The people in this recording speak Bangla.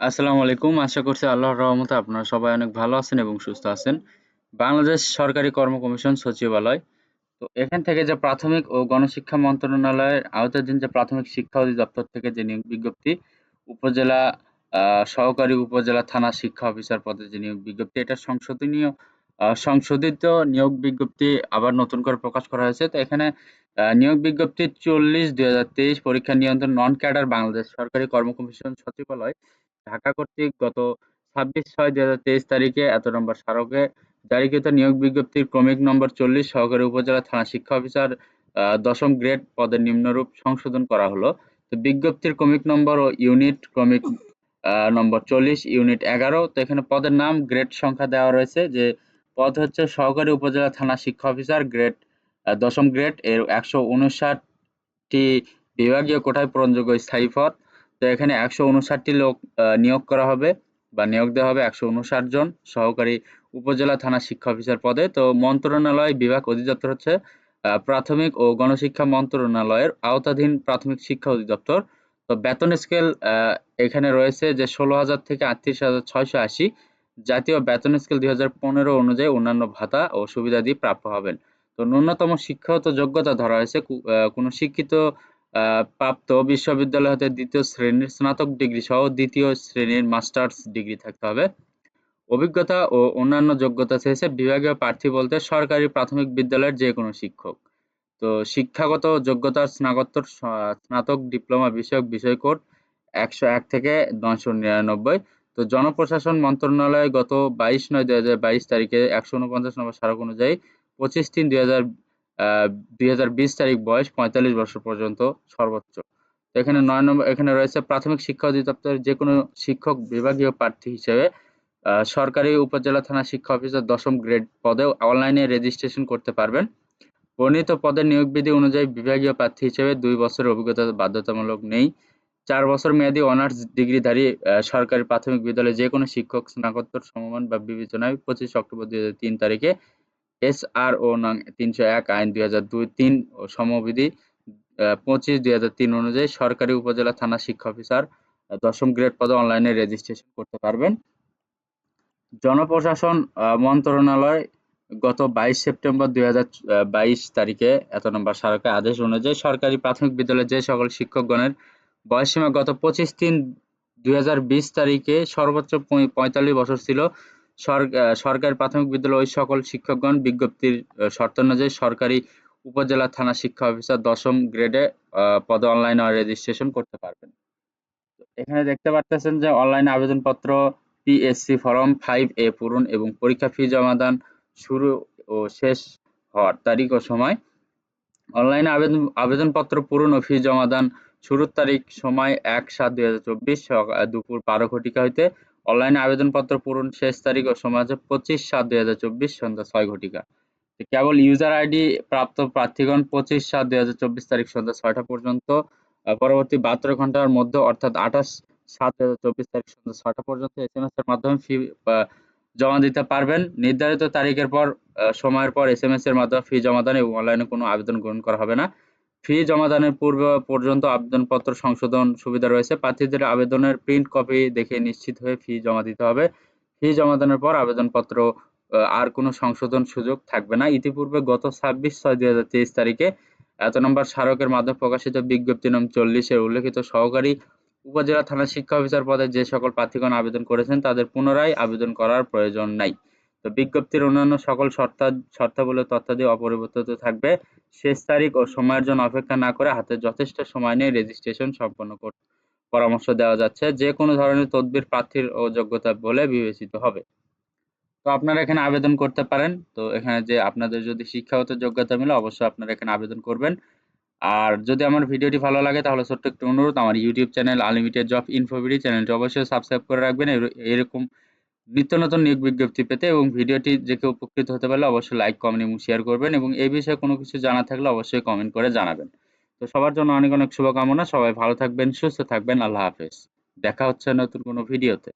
আসসালামু আলাইকুম। আশা করছি আল্লাহর রহমতে আপনারা সবাই অনেক ভালো আছেন এবং সুস্থ আছেন। বাংলাদেশ সরকারি কর্ম কমিশন সচিবালয়। তো এখান থেকে যে প্রাথমিক ও গণশিক্ষা মন্ত্রণালয়ের আওতাধীন যে প্রাথমিক শিক্ষা অধিদপ্তর থেকে যে নিয়োগ বিজ্ঞপ্তি, উপজেলা সহকারী উপজেলা থানা শিক্ষা অফিসার পদে যে নিয়োগ বিজ্ঞপ্তি, এটা সংশোধনীয় সংশোধিত নিয়োগ বিজ্ঞপ্তি আবার নতুন করে প্রকাশ করা হয়েছে। তো এখানে নিয়োগ বিজ্ঞপ্তি ৪০/২০২৩ পরীক্ষা নিয়ন্ত্রণ নন ক্যাডার বাংলাদেশ সরকারি কর্ম কমিশন সচিবালয় ঢাকা কর্তৃক গত ২৬/৬/২০২৩ তারিখে এত নম্বর স্মারকে জারিকৃত নিয়োগ বিজ্ঞপ্তির ক্রমিক নম্বর ৪০ সহকারী উপজেলা থানা শিক্ষা অফিসার আ দশম গ্রেড পদে নিম্নরূপ সংশোধন করা হলো। তো বিজ্ঞপ্তির ক্রমিক নম্বর ও ইউনিট ক্রমিক নম্বর ৪০ ইউনিট ১১ তো এখানে পদের নাম, গ্রেড সংখ্যা দেওয়া রয়েছে যে পদ হচ্ছে সহকারী উপজেলা থানা শিক্ষা অফিসার, গ্রেড দশম গ্রেড এর ১৫৯ টি বিভাগীয় কোটায় পূরণযোগ্য স্থায়ী পদ। তো এখানে ১৫৯ টি লোক নিয়োগ করা হবে বা নিয়োগ দেওয়া হবে ১৫৯ জন সহকারী উপজেলা থানা শিক্ষা অফিসার পদে। তো মন্ত্রণালয় বিভাগ অধিদপ্তর হচ্ছে প্রাথমিক ও গণশিক্ষা মন্ত্রণালয়ের আওতাধীন প্রাথমিক শিক্ষা অধিদপ্তর। তো বেতন স্কেল এখানে রয়েছে যে ১৬,০০০ থেকে ৩৮,৬৮০ জাতীয় বেতন স্কেল ২০১৫ অনুযায়ী অন্যান্য ভাতা ও সুবিধাদি প্রাপ্য হবেন। তো ন্যূনতম শিক্ষাগত যোগ্যতা ধরা হয়েছে কোনো শিক্ষিত প্রাপ্ত বিশ্ববিদ্যালয় হতে ২য় শ্রেণির স্নাতক ডিগ্রি সহ দ্বিতীয় শ্রেণির মাস্টার্স ডিগ্রি থাকতে হবে। অভিজ্ঞতা ও অন্যান্য যোগ্যতা চেয়েছে বিভাগীয় প্রার্থী বলতে সরকারি প্রাথমিক বিদ্যালয়ের যেকোনো শিক্ষক। তো শিক্ষাগত যোগ্যতা স্নাতকোত্তর স্নাতক ডিপ্লোমা বিষয়ক বিষয় কোড ১০১ থেকে ৯৯৯ তো জনপ্রশাসন মন্ত্রণালয় গত ২২/৯/২০২২ তারিখে ১৪৯ নম্বর স্মারক অনুযায়ী ২৫/৩/২০০০ আ ২০২০ তারিখ বয়স ৪৫ বছর পর্যন্ত সর্বোচ্চ। এখানে ৯ নম্বর, এখানে রয়েছে প্রাথমিক শিক্ষা অধিদপ্তরের যেকোনো শিক্ষক বিভাগীয় প্রার্থী হিসেবে সরকারি উপজেলা থানা শিক্ষা অফিসার দশম গ্রেড পদে অনলাইনে রেজিস্ট্রেশন করতে পারবেন। বর্ণিত পদের নিয়োগ বিধি অনুযায়ী বিভাগীয় প্রার্থী হিসেবে দুই বছরের অভিজ্ঞতা বাধ্যতামূলক নেই। চার বছর মেয়াদী অনার্স ডিগ্রিধারী সরকারি প্রাথমিক বিদ্যালয়ের যেকোনো শিক্ষক স্নাতকোত্তর সমমান বা বিবেচনায় ২৫ অক্টোবর ২০০৩ তারিখে এসআরও নং ৩০১ আইন ২০০২-৩ ও সমবিধি আ ২৫/২০০৩ অনুযায়ী সরকারি উপজেলা থানা শিক্ষা অফিসার দশম গ্রেড পদে অনলাইনে রেজিস্ট্রেশন করতে পারবেন। জনপ্রশাসন মন্ত্রণালয় গত ২২ সেপ্টেম্বর ২০২২ তারিখে, এত নম্বর স্মারকে আদেশ অনুযায়ী সরকারি প্রাথমিক বিদ্যালয়ের যে সকল শিক্ষকগণের বয়সসীমা গত ২৫/৩/২০২০ তারিখে সর্বোচ্চ ৪৫ বছর ছিল সরকারি প্রাথমিক বিদ্যালয়ের ওই সকল শিক্ষকগণ বিজ্ঞপ্তির শর্ত অনুযায়ী সরকারি উপজেলা থানা শিক্ষা অফিসার দশম গ্রেডে পদে অনলাইনে রেজিস্ট্রেশন করতে পারবেন। এখানে দেখতে পারতেছেন যে অনলাইন আবেদনপত্র পিএসসি ফরম ফাইভ এ পূরণ এবং পরীক্ষা ফি জমাদান শুরু ও শেষ হওয়ার তারিখ ও সময়। অনলাইনে আবেদন, আবেদনপত্র পূরণ ও ফি জমাদান শুরুর তারিখ সময় ১/৭/২০২৪ চব্বিশ দুপুর ১২ ঘটিকা হইতে অনলাইনে আবেদনপত্র পূরণ শেষ তারিখ ও সময় হচ্ছে ২৫/৭/২০২৪ সন্ধ্যা ৬ ঘটিকা। কেবল ইউজার আইডি প্রাপ্ত প্রার্থীগণ ২৫/৭/২০২৪ তারিখ সন্ধ্যা ৬টা পর্যন্ত পরবর্তী ৭২ ঘণ্টার মধ্যে অর্থাৎ ২৮/৭/২০২৪ তারিখ সন্ধ্যা ৬টা পর্যন্ত এস এম এস এর মাধ্যমে ফি জমা দিতে পারবেন। নির্ধারিত তারিখের পর সময়ের পর এস এম এস এর মাধ্যমে ফি জমাদান এবং অনলাইনে কোনো আবেদন গ্রহণ করা হবে না। ফি জমাদানের পূর্ব পর্যন্ত আবেদনপত্র সংশোধন সুবিধা রয়েছে। প্রার্থীদের আবেদনের প্রিন্ট কপি দেখে নিশ্চিত হয়ে ফি জমা দিতে হবে। ফি জমাদানের পর আবেদনপত্র আর কোনো সংশোধন সুযোগ থাকবে না। ইতিপূর্বে গত ২৬/৬/২০২৩ তারিখে এত নম্বর স্মারকের মাধ্যমে প্রকাশিত বিজ্ঞপ্তি নং ৪০ এ উল্লেখিত সহকারী উপজেলা থানা শিক্ষা অফিসার পদে যে সকল প্রার্থীগণ আবেদন করেছেন, তাদের পুনরায় আবেদন করার প্রয়োজন নাই। তো বিজ্ঞপ্তির অন্যান্য সকল শর্তা, শর্তাবলী তথ্যাদি অপরিবর্তিত থাকবে। শেষ তারিখ ও সময়ের জন্য অপেক্ষা না করে হাতে যথেষ্ট সময় নিয়ে রেজিস্ট্রেশন সম্পন্ন করতে পরামর্শ দেওয়া যাচ্ছে। যে কোনো ধরনের তদবির, প্রার্থীর ও যোগ্যতা বলে বিবেচিত হবে। তো আপনারা এখানে আবেদন করতে পারেন। তো এখানে যে আপনাদের যদি শিক্ষাগত যোগ্যতা মিলে অবশ্যই আপনারা এখানে আবেদন করবেন। আর যদি আমার ভিডিওটি ভালো লাগে তাহলে ছোট্ট একটু অনুরোধ, আমার YouTube channel unlimited job InfoBD চ্যানেলটি অবশ্যই সাবস্ক্রাইব করে রাখবেন। এরকম নিত্য নতুন নিয়োগ বিজ্ঞপ্তি পেতে এবং ভিডিওটি যে উপকৃত হতে পারলে অবশ্যই লাইক, কমেন্ট এবং শেয়ার করবেন এবং এই বিষয়ে কোনো কিছু জানা থাকলে অবশ্যই কমেন্ট করে জানাবেন। তো সবার জন্য অনেক, অনেক শুভকামনা। সবাই ভালো থাকবেন, সুস্থ থাকবেন। আল্লাহ হাফেজ। দেখা হচ্ছে নতুন কোনো ভিডিওতে।